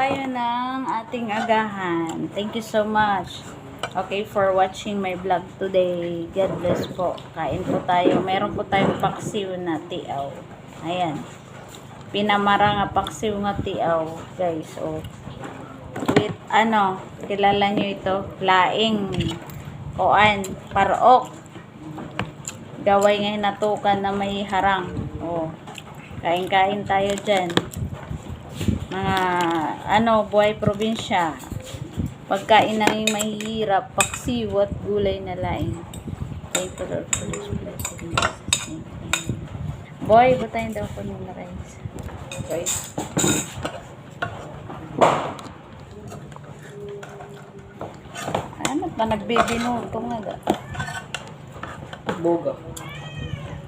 tayo ng ating agahan. Thank you so much. Okay, for watching my vlog today. God bless po. Kain po tayo. Meron po tayong paksiw na tiaw. Ayan. Pinamara nga paksiw nga tiaw, guys. Oh. With, ano, kilala nyo ito? Laing. Koan. Parok. Gaway nga hinatukan na may harang. Oh. Kain-kain tayo dyan mga ano, buhay probinsya. Pagkain namin mahihirap, paksiw at gulay na laing. Lord for this blessing. Boy, butayin daw ko nila rice. Okay. Ano pa nagbibinuto nga ga? Boga.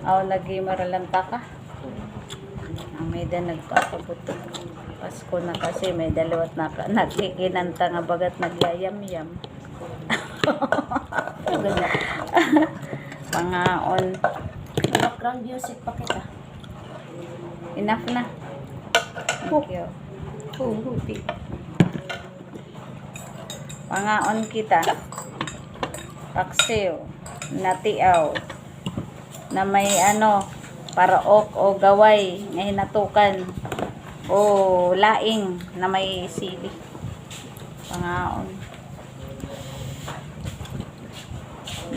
Aw, lagi maralanta ka. May da nagpapabuto. Pasko na kasi may dalawat na ka. Nakikinanta nga bagat nagyayam-yam. Pangaon. Background music pa kita. Enough na. Thank you. Huhuti. Pangaon kita. Paksiw. Natiaw. Na may ano, paraok o gaway na hinatukan o laing na may sili. Pangaon.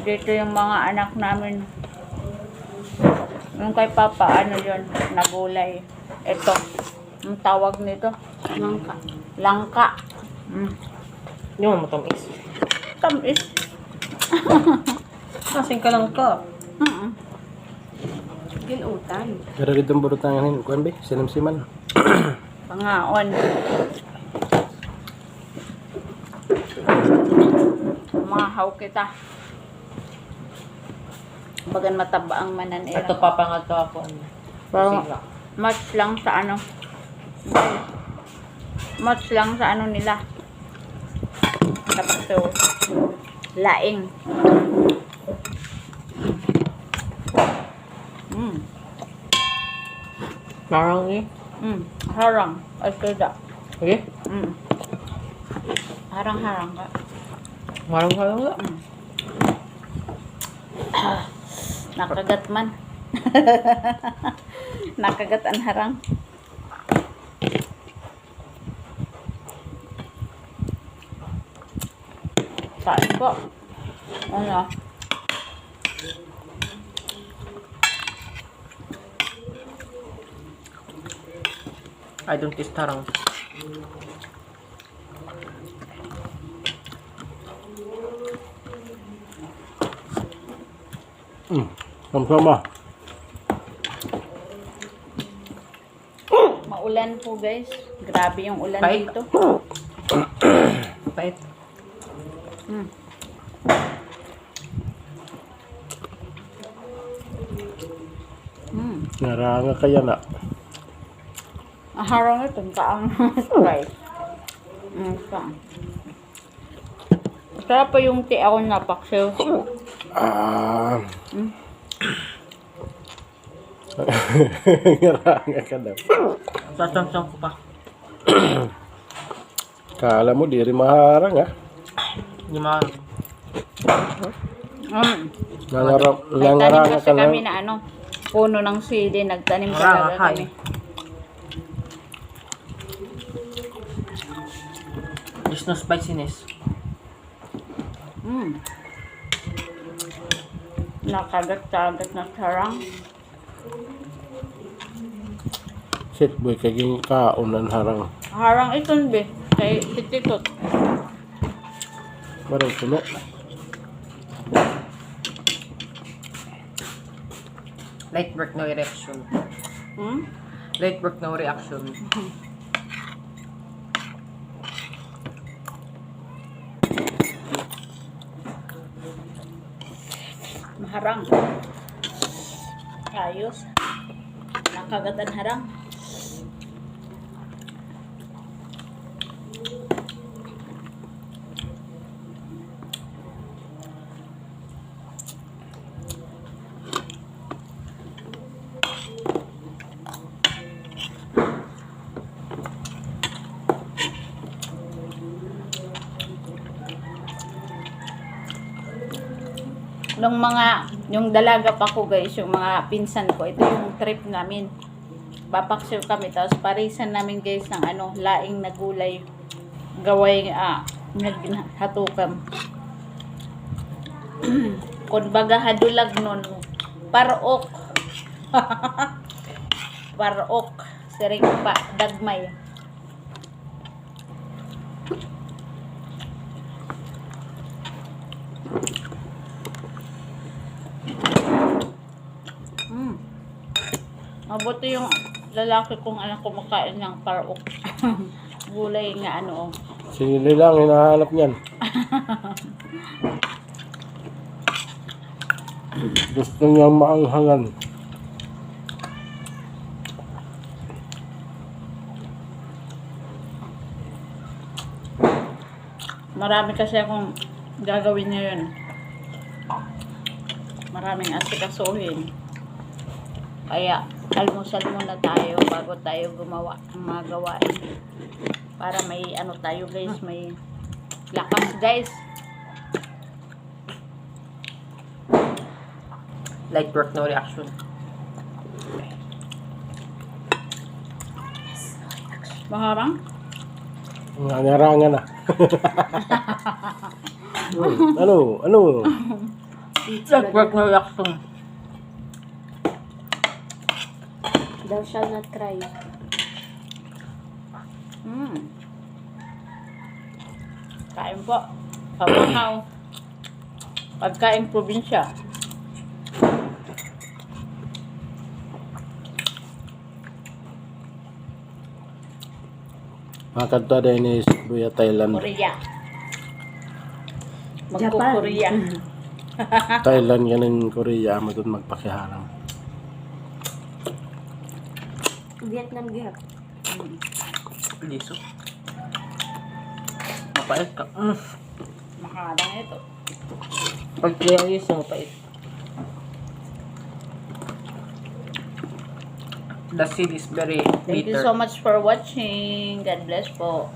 Dito yung mga anak namin. Yung kay Papa, ano yun, nagulay. Ito, ang tawag nito, Langka. langka. Mm. Yung matamis. Tamis. Kasing ka lang ka. Mm-mm. Ginutan. Pero dito ang burutangan kuan be, sinimsiman. Pangaon. Mahaw kita. Bagan mataba ang manan Ito papangat ka ako. Ano. Parang match lang sa ano. Match lang sa ano nila. Tapos so, laing. Mm. Marang eh. Mm. Harang. Ay, kaya. Okay? Mm. Harang-harang ka. Marang ka. Mm. Nakagat man. Nakagat ang harang. Kain po. Ano? I don't taste tarang. Mm. Sama-sama. Maulan po guys. Grabe yung ulan Pait. dito. Pait. Mm. Mm. Naranga kaya na. Ang harang ito, kaang rice. Mm, saan? Sarap pa yung ti ako na paksiw. Ah. Mm. Ka daw. Sasangsang ko pa. Kala mo di rin maharang ah. Hindi marang. Mm. Nangarang, Nagtanim nangaranga kasi ka kami lang. na ano, puno ng sili. Nagtanim Maranga, talaga kami. There's no spiciness. Mm. Nakagat-kagat na sarang. Sit boy, kaging kaon ng harang. Harang iton be. Kay tititot. Marang puno. Light work, no reaction. Hmm? Light work, no reaction. Maharang. Ayos. Nakagat ang harang. Nung mga, yung dalaga pa ko guys, yung mga pinsan ko, ito yung trip namin. Papaksiw kami, tapos parisan namin guys ng ano, laing na gulay. Gaway, ah, naghatukam. Kung baga hadulag nun, parok. parok. Siring pa, dagmay. Mabuti yung lalaki kong anak kumakain ng parok. Gulay nga ano. oh. Sili lang, hinahanap niyan. Gusto niya maanghangan. Marami kasi akong gagawin ngayon. Maraming asikasuhin. Kaya, almusal muna tayo bago tayo gumawa ng mga gawain. Para may ano tayo guys, may lakas guys. Light work, no reaction. Maharang? Nangarangan na. Hmm, ano? Ano? Light work, no reaction. Thou shall not cry. Hmm. Kain po. Pabangaw. Pagkain probinsya. Mga kanta din is Buya Thailand. Korea. Japan. Magko-Korea. Thailand yan ng Korea. Magpakiharang. Vietnam gihap. Liso. Mapait ka. Mm. Maharang ito. Pag curious, mapait. The seed is very Thank you bitter. so much for watching. God bless po.